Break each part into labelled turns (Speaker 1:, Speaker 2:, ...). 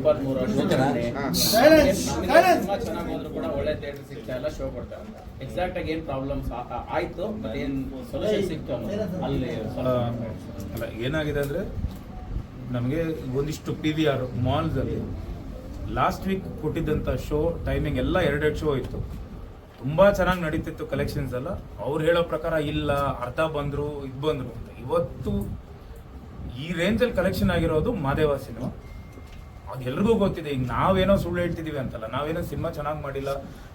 Speaker 1: ಇಪ್ಪತ್ತ್ ಮೂರು ವರ್ಷ ಚೆನ್ನಾಗಿ ಹೋದ್ರು ಕೂಡ ಒಳ್ಳೆ ಥಿಯೇಟರ್ ಸಿಗ್ತಾ ಇಲ್ಲ ಶೋ ಕೊಡ್ತಾ ಅಂತ ಎಕ್ಸಾಕ್ಟ್ ಆಗಿ ಏನ್ ಪ್ರಾಬ್ಲಮ್ಸ್ ಆಯ್ತು ಮತ್ತೆ ಏನ್ ಸೊಲ್ಯೂಷನ್ ಸಿಕ್ತು ಅಲ್ಲಿ
Speaker 2: ಅಲ್ಲ ಏನಾಗಿದೆ ಅಂದರೆ ನಮಗೆ ಒಂದಿಷ್ಟು ಪಿ ವಿ ಆರ್ ಮಾಲ್ಸಲ್ಲಿ ಲಾಸ್ಟ್ ವೀಕ್ ಕೊಟ್ಟಿದ್ದಂಥ ಶೋ ಟೈಮಿಂಗ್ ಎಲ್ಲ ಎರಡೆರಡು ಶೋ ಇತ್ತು. ತುಂಬ ಚೆನ್ನಾಗಿ ನಡೀತಿತ್ತು ಕಲೆಕ್ಷನ್ಸ್ ಎಲ್ಲ. ಅವ್ರು ಹೇಳೋ ಪ್ರಕಾರ ಇಲ್ಲ ಅರ್ಧ ಬಂದರು ಇದು ಬಂದರು ಅಂತ. ಇವತ್ತು ಈ ರೇಂಜಲ್ಲಿ ಕಲೆಕ್ಷನ್ ಆಗಿರೋದು ಮಾದೇವ ಸಿನಿಮಾ ಅದು ಎಲ್ರಿಗೂ ಗೊತ್ತಿದೆ, ಈಗ ನಾವೇನೋ ಸುಳ್ಳು ಹೇಳ್ತಿದೀವಿ ಅಂತಲ್ಲ, ನಾವೇನೋ ಸಿನಿಮಾ ಚೆನ್ನಾಗಿ ಮಾಡಿಲ್ಲ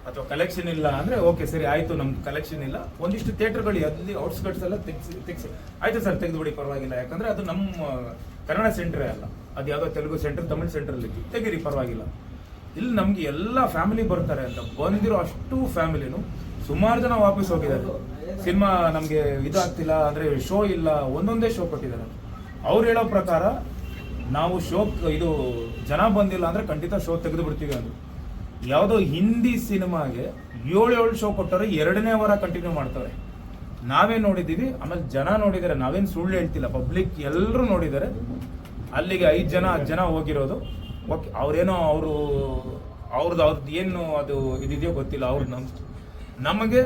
Speaker 2: ಅಥವಾ ಕಲೆಕ್ಷನ್ ಇಲ್ಲ ಅಂದ್ರೆ ಓಕೆ, ಸರಿ, ಆಯ್ತು, ನಮ್ಗೆ ಕಲೆಕ್ಷನ್ ಇಲ್ಲ. ಒಂದಿಷ್ಟು ಥಿಯೇಟರ್ಗಳು ಅಲ್ಲಿ ಔಟ್ಸ್ಕಟ್ಸ್ ಎಲ್ಲ ತೆಗ್ಸಿ ತೆಗ್ಸಿ. ಆಯ್ತು ಸರ್, ತೆಗೆದುಬಿಡಿ, ಪರವಾಗಿಲ್ಲ. ಯಾಕಂದ್ರೆ ಅದು ನಮ್ಮ, ಕನ್ನಡ ಸೆಂಟ್ರೇ ಅಲ್ಲ. ಅದು ಯಾವುದೋ ತೆಲುಗು ಸೆಂಟರ್ ತಮಿಳ್ ಸೆಂಟ್ರಲ್ಲಿ ತೆಗೀರಿ, ಪರವಾಗಿಲ್ಲ. ಇಲ್ಲಿ ನಮ್ಗೆ ಎಲ್ಲ ಫ್ಯಾಮಿಲಿ ಬರ್ತಾರೆ ಅಂತ. ಬಂದಿರೋ ಅಷ್ಟು ಫ್ಯಾಮಿಲಿನು ಸುಮಾರು ಜನ ವಾಪಸ್ ಹೋಗಿದ್ದಾರೆ. ಸಿನಿಮಾ ನಮಗೆ ಇದಾಗ್ತಿಲ್ಲ ಅಂದ್ರೆ ಶೋ ಇಲ್ಲ, ಒಂದೊಂದೇ ಶೋ ಕೊಟ್ಟಿದ್ದಾರೆ. ಅವ್ರು ಹೇಳೋ ಪ್ರಕಾರ ನಾವು ಶೋ, ಇದು ಜನ ಬಂದಿಲ್ಲ ಅಂದ್ರೆ ಖಂಡಿತ ಶೋ ತೆಗೆದು ಬಿಡ್ತೀವಿ ಅಂದ್ರು ಯಾವುದೋ ಹಿಂದಿ ಸಿನಿಮಾಗೆ ಏಳು ಏಳು ಶೋ ಕೊಟ್ಟರೆ ಎರಡನೇ ವಾರ ಕಂಟಿನ್ಯೂ ಮಾಡ್ತಾರೆ. ನಾವೇ ನೋಡಿದ್ದೀವಿ, ಆಮೇಲೆ ಜನ ನೋಡಿದ್ದಾರೆ, ನಾವೇನು ಸುಳ್ಳು ಹೇಳ್ತಿಲ್ಲ ಪಬ್ಲಿಕ್ ಎಲ್ಲರೂ ನೋಡಿದ್ದಾರೆ. ಅಲ್ಲಿಗೆ ಐದು ಜನ ಹತ್ತು ಜನ ಹೋಗಿರೋದು. ಓಕೆ, ಅವ್ರೇನೋ ಅವರು ಅವ್ರದ್ದು ಅವ್ರದ್ದು ಏನು ಅದು ಇದಿದೆಯೋ ಗೊತ್ತಿಲ್ಲ ಅವ್ರದ್ದು ನಮ್, ನಮಗೆ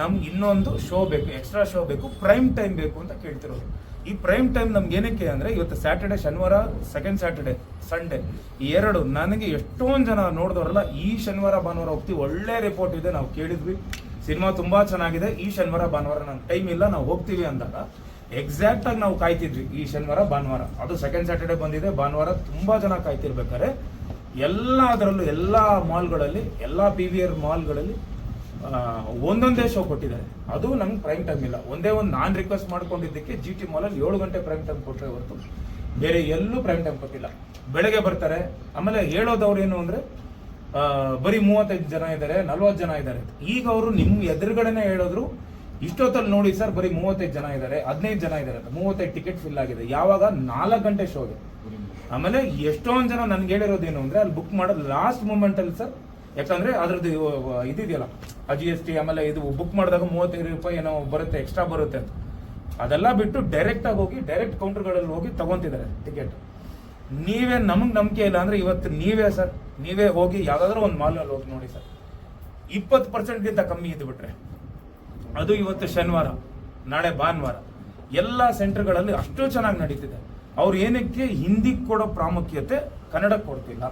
Speaker 2: ನಮ್ಗೆ ಇನ್ನೊಂದು ಶೋ ಬೇಕು ಎಕ್ಸ್ಟ್ರಾ ಶೋ ಬೇಕು ಪ್ರೈಮ್ ಟೈಮ್ ಬೇಕು ಅಂತ ಕೇಳ್ತಿರೋದು. ಈ ಪ್ರೈಮ್ ಟೈಮ್ ನಮ್ಗೆ ಏನಕ್ಕೆ ಅಂದ್ರೆ ಇವತ್ತು ಸ್ಯಾಟರ್ಡೆ ಶನಿವಾರ ಸೆಕೆಂಡ್ ಸ್ಯಾಟರ್ಡೆ ಸಂಡೇ ಈ ಎರಡು ನನಗೆ ಎಷ್ಟೊಂದು ಜನ ನೋಡಿದವರಲ್ಲ, ಈ ಶನಿವಾರ, ಭಾನುವಾರ ಹೋಗ್ತೀವಿ. ಒಳ್ಳೆ ರಿಪೋರ್ಟ್ ಇದೆ, ನಾವು ಕೇಳಿದ್ವಿ. ಸಿನಿಮಾ ತುಂಬಾ ಚೆನ್ನಾಗಿದೆ. ಈ ಶನಿವಾರ, ಭಾನುವಾರ ನಂಗೆ ಟೈಮ್ ಇಲ್ಲ, ನಾವು ಹೋಗ್ತೀವಿ ಅಂದಾಗ ಎಕ್ಸಾಕ್ಟ್ ಆಗಿ ನಾವು ಕಾಯ್ತಿದ್ವಿ. ಈ ಶನಿವಾರ, ಭಾನುವಾರ. ಅದು ಸೆಕೆಂಡ್ ಸ್ಯಾಟರ್ಡೆ ಬಂದಿದೆ, ಭಾನುವಾರ ತುಂಬಾ ಜನ ಕಾಯ್ತಿರ್ಬೇಕಾದ್ರೆ ಎಲ್ಲ ಅದರಲ್ಲೂ ಎಲ್ಲ ಮಾಲ್ಗಳಲ್ಲಿ ಎಲ್ಲ ಪಿ ವಿ ಆರ್ ಮಾಲ್ಗಳಲ್ಲಿ ಒಂದೊಂದೇ ಶೋ ಕೊಟ್ಟಿದ್ದಾರೆ. ಅದು ನಂಗೆ ಪ್ರೈಮ್ ಟೈಮ್ ಇಲ್ಲ. ಒಂದೇ ಒಂದು ನಾನು ರಿಕ್ವೆಸ್ಟ್ ಮಾಡ್ಕೊಂಡಿದ್ದಕ್ಕೆ ಜಿ ಟಿ ಮಾಲಲ್ಲಿ ಏಳು ಗಂಟೆ ಪ್ರೈಮ್ ಟೈಮ್ ಕೊಟ್ಟರೆ ಹೊರತು. ಬೇರೆ ಎಲ್ಲೂ ಪ್ರೈಮ್ ಟೈಮ್ ಕೊಟ್ಟಿಲ್ಲ. ಬೆಳಗ್ಗೆ ಬರ್ತಾರೆ. ಆಮೇಲೆ ಹೇಳೋದವ್ರು ಏನು ಅಂದರೆ ಬರೀ ಮೂವತ್ತೈದು ಜನ ಇದ್ದಾರೆ, ನಲ್ವತ್ತು ಜನ ಇದ್ದಾರೆ. ಈಗ ಅವರು ನಿಮ್ಮ ಎದುರುಗಡೆನೆ ಹೇಳಿದ್ರು, ಇಷ್ಟೊತ್ತಲ್ಲಿ ನೋಡಿ ಸರ್ ಬರೀ ಮೂವತ್ತೈದು ಜನ ಇದ್ದಾರೆ, ಹದಿನೈದು ಜನ ಇದ್ದಾರೆ ಮೂವತ್ತೈದು ಟಿಕೆಟ್ ಫಿಲ್ ಆಗಿದೆ. ಯಾವಾಗ? ನಾಲ್ಕು ಗಂಟೆ ಶೋಗೆ ಆಮೇಲೆ ಎಷ್ಟೊಂದು ಜನ ನನ್ಗೆ ಹೇಳಿರೋದೇನು ಅಂದರೆ, ಅಲ್ಲಿ ಬುಕ್ ಮಾಡೋದು ಲಾಸ್ಟ್ ಮೂಮೆಂಟ್ ಅಲ್ಲಿ ಸರ್ ಯಾಕಂದ್ರೆ ಅದ್ರದ್ದು ಇದಿದೆಯಲ್ಲ ಜಿ ಎಸ್ ಟಿ ಆಮೇಲೆ ಇದು ಬುಕ್ ಮಾಡಿದಾಗ ಮೂವತ್ತೈದು ರೂಪಾಯಿ ಏನೋ ಬರುತ್ತೆ ಎಕ್ಸ್ಟ್ರಾ ಬರುತ್ತೆ ಅಂತ. ಅದೆಲ್ಲ ಬಿಟ್ಟು ಡೈರೆಕ್ಟ್ ಆಗಿ ಹೋಗಿ ಡೈರೆಕ್ಟ್ ಕೌಂಟರ್ಗಳಲ್ಲಿ ಹೋಗಿ ತಗೊಂತಿದ್ದಾರೆ ಟಿಕೆಟ್ ನೀವೇ ನಮಗೆ ನಂಬಿಕೆ ಇಲ್ಲ ಅಂದ್ರೆ ಇವತ್ತು ನೀವೇ ಸರ್, ನೀವೇ ಹೋಗಿ ಯಾವ್ದಾದ್ರು ಒಂದು ಮಾಲ್ನಲ್ಲಿ ಹೋಗಿ ನೋಡಿ ಸರ್. ಇಪ್ಪತ್ತು ಪರ್ಸೆಂಟ್ಗಿಂತ ಕಮ್ಮಿ ಇದ್ದು ಬಿಟ್ರೆ. ಅದು ಇವತ್ತು ಶನಿವಾರ, ನಾಳೆ ಭಾನುವಾರ. ಎಲ್ಲ ಸೆಂಟರ್ಗಳಲ್ಲಿ ಅಷ್ಟು ಚೆನ್ನಾಗಿ ನಡೀತಿದೆ. ಅವ್ರು ಏನಕ್ಕೆ ಹಿಂದಿ ಕೊಡೋ ಪ್ರಾಮುಖ್ಯತೆ ಕನ್ನಡಕ್ಕೆ ಕೊಡ್ತಿಲ್ಲ.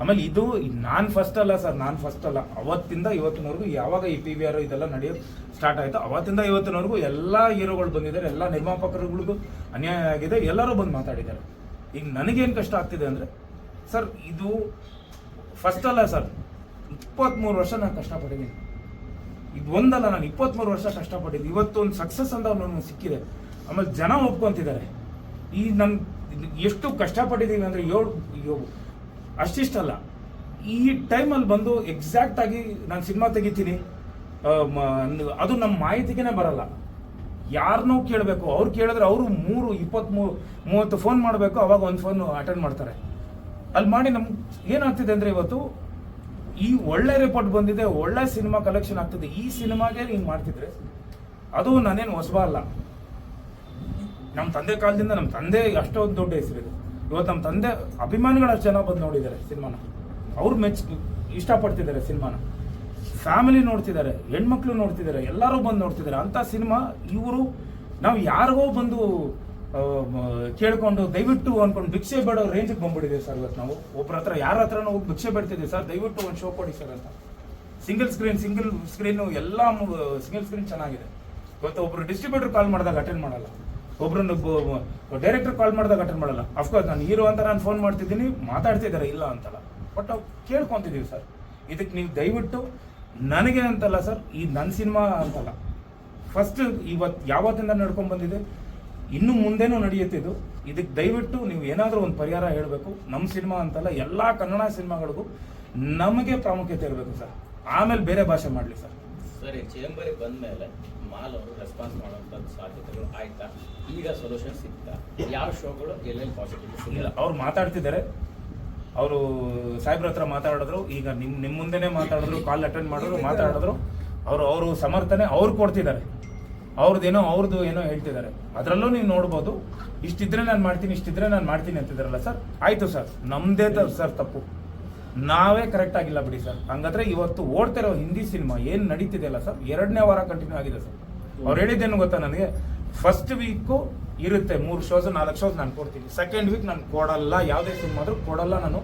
Speaker 2: ಆಮೇಲೆ ಇದು ನಾನ್ ಫಸ್ಟ್ ಅಲ್ಲ ಸರ್ ನಾನ್ ಫಸ್ಟ್ ಅಲ್ಲ. ಅವತ್ತಿಂದ ಇವತ್ತಿನವರೆಗೂ ಯಾವಾಗ ಈ ಪಿ ವಿ ಆರ್ ಇದೆಲ್ಲ ನಡೆಯೋದು ಸ್ಟಾರ್ಟ್ ಆಯ್ತು, ಅವತ್ತಿಂದ ಇವತ್ತಿನವರೆಗೂ ಎಲ್ಲ ಹೀರೋಗಳು ಬಂದಿದ್ದಾರೆ, ಎಲ್ಲ ನಿರ್ಮಾಪಕರುಗಳಿಗೂ ಅನ್ಯಾಯ ಆಗಿದೆ, ಎಲ್ಲರೂ ಬಂದು ಮಾತಾಡಿದ್ದಾರೆ. ಈಗ ನನಗೇನು ಕಷ್ಟ ಆಗ್ತಿದೆ ಅಂದ್ರೆ ಸರ್ ಇದು ಫಸ್ಟ್ ಅಲ್ಲ ಸರ್ ಇಪ್ಪತ್ತ್ಮೂರು ವರ್ಷ ನಾನು ಕಷ್ಟಪಟ್ಟಿದ್ದೀನಿ. ಇದು ಒಂದಲ್ಲ, ನಾನು ಇಪ್ಪತ್ತ್ಮೂರು ವರ್ಷ ಕಷ್ಟಪಟ್ಟಿದ್ದೀನಿ. ಇವತ್ತು ಒಂದು ಸಕ್ಸಸ್ ಅಂತ ನನಗೆ ಸಿಕ್ಕಿದೆ. ಆಮೇಲೆ ಜನ ಒಪ್ಕೊಂತಿದ್ದಾರೆ. ಈ ನನ್, ಎಷ್ಟು ಕಷ್ಟಪಟ್ಟಿದ್ದೀವಿ ಅಂದರೆ ಏಳು ಅಷ್ಟಿಷ್ಟಲ್ಲ. ಈ ಟೈಮಲ್ಲಿ ಬಂದು ಎಕ್ಸಾಕ್ಟ್ ಆಗಿ ನಾನು ಸಿನಿಮಾ ತೆಗಿತೀನಿ. ಅದು ನಮ್ಮ ಮಾಹಿತಿಗೆನೆ ಬರಲ್ಲ. ಯಾರನ್ನೂ ಕೇಳಬೇಕು, ಅವ್ರು ಕೇಳಿದ್ರೆ ಅವರು ಮೂರು ಇಪ್ಪತ್ತ್ಮೂರು ಮೂವತ್ತು ಫೋನ್ ಮಾಡಬೇಕು, ಅವಾಗ ಒಂದು ಫೋನ್ ಅಟೆಂಡ್ ಮಾಡ್ತಾರೆ. ಅಲ್ಲಿ ಮಾಡಿ ನಮ್ಗೆ ಏನಾಗ್ತಿದೆ ಅಂದರೆ ಇವತ್ತು, ಈ ಒಳ್ಳೆ ರಿಪೋರ್ಟ್ ಬಂದಿದೆ, ಒಳ್ಳೆ ಸಿನಿಮಾ ಕಲೆಕ್ಷನ್ ಆಗ್ತಿದೆ. ಈ ಸಿನಿಮಾಗೆ ಹಿಂಗೆ ಮಾಡ್ತಿದ್ರೆ, ಅದು ನಾನೇನು ಹೊಸಬ ಅಲ್ಲ. ನಮ್ಮ ತಂದೆ ಕಾಲದಿಂದ ನಮ್ಮ ತಂದೆ ಅಷ್ಟೊಂದು ದೊಡ್ಡ ಹೆಸರಿದೆ. ಇವತ್ತು ನಮ್ಮ ತಂದೆ ಅಭಿಮಾನಿಗಳು ಅಷ್ಟು ಜನ ಬಂದು ನೋಡಿದ್ದಾರೆ ಸಿನಿಮಾನ. ಅವ್ರು ಮೆಚ್ ಇಷ್ಟಪಡ್ತಿದ್ದಾರೆ ಸಿನಿಮಾನ. ಫ್ಯಾಮಿಲಿ ನೋಡ್ತಿದ್ದಾರೆ, ಹೆಣ್ಮಕ್ಳು ನೋಡ್ತಿದ್ದಾರೆ, ಎಲ್ಲರೂ ಬಂದು ನೋಡ್ತಿದ್ದಾರೆ. ಅಂತ ಸಿನಿಮಾ ಇವರು, ನಾವು ಯಾರಿಗೋ ಬಂದು ಕೇಳಿಕೊಂಡು ದಯವಿಟ್ಟು ಅನ್ಕೊಂಡು ಭಿಕ್ಷೆ ಬೇಡೋ ರೇಂಜಿಗೆ ಬಂದ್ಬಿಟ್ಟಿದ್ದೀವಿ ಸರ್ ಇವತ್ತು ನಾವು. ಒಬ್ಬರ ಹತ್ರ, ಯಾರ ಹತ್ರನೂ ಹೋಗಿ ಭಿಕ್ಷೆ ಬೇಡ್ತಿದ್ದೀವಿ ಸರ್. ದಯವಿಟ್ಟು ಒಂದು ಶೋ ಕೊಡಿ ಸರ್ ಅಂತ. ಸಿಂಗಲ್ ಸ್ಕ್ರೀನ್ ಸಿಂಗಲ್ ಸ್ಕ್ರೀನು ಎಲ್ಲ ಸಿಂಗಲ್ ಸ್ಕ್ರೀನ್ ಚೆನ್ನಾಗಿದೆ. ಇವತ್ತು ಒಬ್ರು ಡಿಸ್ಟ್ರಿಬ್ಯೂಟರ್ ಕಾಲ್ ಮಾಡಿದಾಗ ಅಟೆಂಡ್ ಮಾಡಲ್ಲ. ಒಬ್ರನ್ನ ಡೈರೆಕ್ಟರ್ ಕಾಲ್ ಮಾಡಿದಾಗ ಅಟೆಂಡ್ ಮಾಡಲ್ಲ. ಅಫ್ಕೋರ್ಸ್ ನಾನು ಹೀರೋ ಅಂತ ನಾನು ಫೋನ್ ಮಾಡ್ತಿದ್ದೀನಿ ಮಾತಾಡ್ತಿದ್ದಾರೆ ಇಲ್ಲ ಅಂತಲ್ಲ. ಬಟ್ ನಾವು ಕೇಳ್ಕೊತಿದ್ದೀವಿ ಸರ್ ಇದಕ್ಕೆ ನೀವು ದಯವಿಟ್ಟು ನನಗೆ ಅಂತಲ್ಲ ಸರ್ ಈ ನನ್ನ ಸಿನಿಮಾ ಅಂತಲ್ಲ. ಫಸ್ಟ್ ಇವತ್ತು ಯಾವತ್ತಿಂದ ನಡ್ಕೊಂಡ್ ಬಂದಿದೆ, ಇನ್ನು ಮುಂದೆನೂ ನಡೆಯುತ್ತೆ ಇದು. ಇದಕ್ಕೆ ದಯವಿಟ್ಟು ನೀವು ಏನಾದರೂ ಒಂದು ಪರಿಹಾರ ಹೇಳಬೇಕು. ನಮ್ಮ ಸಿನಿಮಾ ಅಂತಲ್ಲ ಎಲ್ಲ ಕನ್ನಡ ಸಿನಿಮಾಗಳಿಗೂ ನಮಗೆ ಪ್ರಾಮುಖ್ಯತೆ ಇರಬೇಕು ಸರ್ ಆಮೇಲೆ ಬೇರೆ ಭಾಷೆ ಮಾಡಲಿ ಸರ್
Speaker 1: ಸರಿ ಚೇಂಬರಿಗೆ ಬಂದ್ಮೇಲೆ ಮಾಲ್ ಅವರು ರೆಸ್ಪಾನ್ಸ್ ಮಾಡುವಂಥದ್ದು ಸಾಧ್ಯತೆಗಳು ಆಯ್ತಾ? ಈಗ ಸೊಲ್ಯೂಷನ್ ಸಿಗ್ತಾ? ಯಾವ ಶೋಗಳು ಎಲ್ಲೆಲ್ಲಿ ಪಾಸಿಟಿವ್
Speaker 2: ಇಲ್ಲ ಅವ್ರು ಮಾತಾಡ್ತಿದ್ದಾರೆ. ಅವರು ಸಾಹೇಬ್ರ ಹತ್ರ ಮಾತಾಡಿದ್ರು ಈಗ ನಿಮ್ ನಿಮ್ ಮುಂದೆನೆ ಮಾತಾಡಿದ್ರು ಕಾಲ್ ಅಟೆಂಡ್ ಮಾಡಿದ್ರು ಮಾತಾಡಿದ್ರು. ಅವರು ಅವರು ಸಮರ್ಥನೆ ಅವ್ರು ಕೊಡ್ತಿದ್ದಾರೆ. ಅವ್ರದ್ದೇನೋ ಅವ್ರದ್ದು ಏನೋ ಹೇಳ್ತಿದ್ದಾರೆ. ಅದರಲ್ಲೂ ನೀವು ನೋಡ್ಬೋದು ಇಷ್ಟಿದ್ರೆ ನಾನು ಮಾಡ್ತೀನಿ ಇಷ್ಟಿದ್ರೆ ನಾನು ಮಾಡ್ತೀನಿ ಅಂತಿದ್ದಾರಲ್ಲ ಸರ್? ಆಯ್ತು ಸರ್ ನಮ್ದೇ ತ- ಸರ್ ತಪ್ಪು. ನಾವೇ ಕರೆಕ್ಟ್ ಆಗಿಲ್ಲ ಬಿಡಿ ಸರ್. ಹಂಗಾದ್ರೆ ಇವತ್ತು ಓಡ್ತಿರೋ ಹಿಂದಿ ಸಿನಿಮಾ ಏನು ನಡೀತಿದೆಯಲ್ಲ ಸರ್? ಎರಡನೇ ವಾರ ಕಂಟಿನ್ಯೂ ಆಗಿದೆ ಸರ್. ಅವ್ರು ಹೇಳಿದ್ದೇನು ಗೊತ್ತಾ ನನಗೆ? ಫಸ್ಟ್ ವೀಕು ಇರುತ್ತೆ ಮೂರು ಶೋಸ್ ನಾಲ್ಕು ಶೋಸ್ ನಾನು ಕೊಡ್ತೀನಿ. ಸೆಕೆಂಡ್ ವೀಕ್ ನಾನು ಕೊಡಲ್ಲ ಯಾವುದೇ ಸಿನಿಮಾ ಆದ್ರೂ ಕೊಡಲ್ಲ ನಾನು.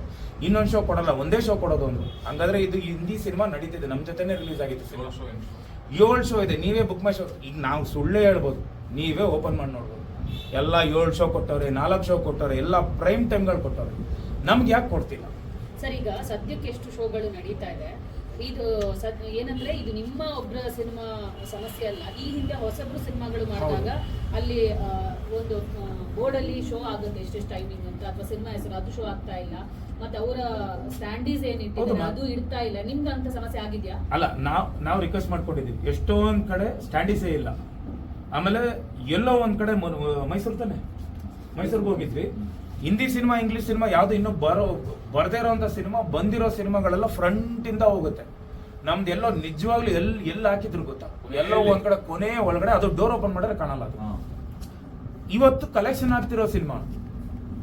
Speaker 2: ಇನ್ನೊಂದು ಶೋ ಕೊಡಲ್ಲ ಒಂದೇ ಶೋ ಕೊಡೋದು ಒಂದು ಹಂಗಾದ್ರೆ ಇದು ಹಿಂದಿ ಸಿನಿಮಾ ನಡೀತಿದೆ. ನಮ್ಮ ಜೊತೆನೇ ರಿಲೀಸ್ ಆಗಿತ್ತು ಸಿನಿಮಾ. ಏಳು ಶೋ ಇದೆ. ನೀವೇ ಬುಕ್ ಮೈ ಶೋ ಈಗ ನಾವು ಸುಳ್ಳೇ ಹೇಳ್ಬೋದು. ನೀವೇ ಓಪನ್ ಮಾಡಿ ನೋಡ್ಬೋದು. ಎಲ್ಲ ಏಳು ಶೋ ಕೊಟ್ಟವ್ರೆ ನಾಲ್ಕು ಶೋ ಕೊಟ್ಟವ್ರೆ ಎಲ್ಲ ಪ್ರೈಮ್ ಟೈಮ್ಗಳು ಕೊಟ್ಟವ್ರೆ. ನಮ್ಗೆ ಯಾಕೆ ಕೊಡ್ತಿಲ್ಲ?
Speaker 3: ಸರ್ ಈಗ ಸದ್ಯಕ್ಕೆ ಎಷ್ಟು ಶೋಗಳು ನಡೀತಾ ಇದೆ. ಇದು ಸದ್ ಏನಂದ್ರೆ ಇದು ನಿಮ್ಮ ಒಬ್ಬರ ಸಿನಿಮಾ ಸಮಸ್ಯೆ ಅಲ್ಲ. ಈ ಹಿಂದೆ ಹೊಸಬ್ರು ಸಿನಿಮಾಗಳು ಮಾಡಿದಾಗ ಅಲ್ಲಿ ಒಂದು ಒಂದು ಬೋರ್ಡಲ್ಲಿ ಶೋ ಆಗುತ್ತೆ ಎಷ್ಟೆಷ್ಟು ಟೈಮಿಂಗ್ ಅಂತ ಅಥವಾ ಸಿನಿಮಾ ಹೆಸರು ಅದು ಶೋ ಆಗ್ತಾ ಇಲ್ಲ. ಮತ್ತೆ ಅವರ ಸ್ಟ್ಯಾಂಡೀಸ್ ಏನ್
Speaker 2: ಹೌದು,
Speaker 3: ಅದು ಇಡ್ತಾ ಇಲ್ಲ. ನಿಮ್ದು ಅಂತ ಸಮಸ್ಯೆ ಆಗಿದ್ಯಾ?
Speaker 2: ಅಲ್ಲ ನಾವು ನಾವ್ ರಿಕ್ವೆಸ್ಟ್ ಮಾಡ್ಕೊಂಡಿದ್ದೀವಿ ಎಷ್ಟೊಂದ್ ಕಡೆ ಸ್ಟ್ಯಾಂಡೀಸೇ ಇಲ್ಲ. ಆಮೇಲೆ ಎಲ್ಲೋ ಒಂದ್ ಕಡೆ ಮೈಸೂರು ತಾನೆ. ಮೈಸೂರಿಗೆ ಹೋಗಿದ್ವಿ. ಹಿಂದಿ ಸಿನಿಮಾ ಇಂಗ್ಲಿಷ್ ಸಿನಿಮಾ ಯಾವುದು ಇನ್ನೂ ಬರೋ ಬರ್ದೇ ಇರೋಂಥ ಸಿನಿಮಾ ಬಂದಿರೋ ಸಿನಿಮಾಗಳೆಲ್ಲ ಫ್ರಂಟ್ ಇಂದ ಹೋಗುತ್ತೆ. ನಮ್ದು ಎಲ್ಲೋ ನಿಜವಾಗ್ಲೂ ಎಲ್ಲಿ ಎಲ್ಲಿ ಹಾಕಿದ್ರು ಗೊತ್ತಾ? ಎಲ್ಲೋ ಒಂದ್ ಕಡೆ ಕೊನೆ ಒಳಗಡೆ ಅದು ಡೋರ್ ಓಪನ್ ಮಾಡಿದ್ರೆ ಕಾಣಲ್ಲ ಅದು. ಇವತ್ತು ಕಲೆಕ್ಷನ್ ಆಗ್ತಿರೋ ಸಿನಿಮಾ.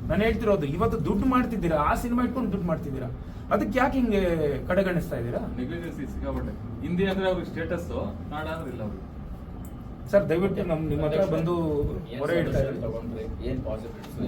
Speaker 2: ನಾನು ಹೇಳ್ತಿರೋದು ಇವತ್ತು ದುಡ್ಡು ಮಾಡ್ತಿದ್ದೀರಾ? ಆ ಸಿನಿಮಾ ಇಟ್ಕೊಂಡು ದುಡ್ಡು ಮಾಡ್ತಿದ್ದೀರಾ? ಅದಕ್ಕೆ ಯಾಕೆ ಹಿಂಗೆ ಕಡೆಗಣಿಸ್ತಾ ಇದ್ದೀರಾ?
Speaker 4: ನೆಗ್ಲಿಜೆನ್ಸಿ ಸಿಕ್ಕಾಪಟ್ಟೆ. ಹಿಂದಿ ಅಂದ್ರೆ ಅವ್ರಿಗೆ ಸ್ಟೇಟಸ್ ಅಂದ್ರೆ ಇಲ್ಲ ಅವ್ರಿಗೆ.
Speaker 2: ಸರ್ ದಯವಿಟ್ಟು ನಮ್ ನಿಮ್ಮ ಹತ್ರ ಬಂದು ಹೊರ ಇಡ್ತಾ
Speaker 1: solution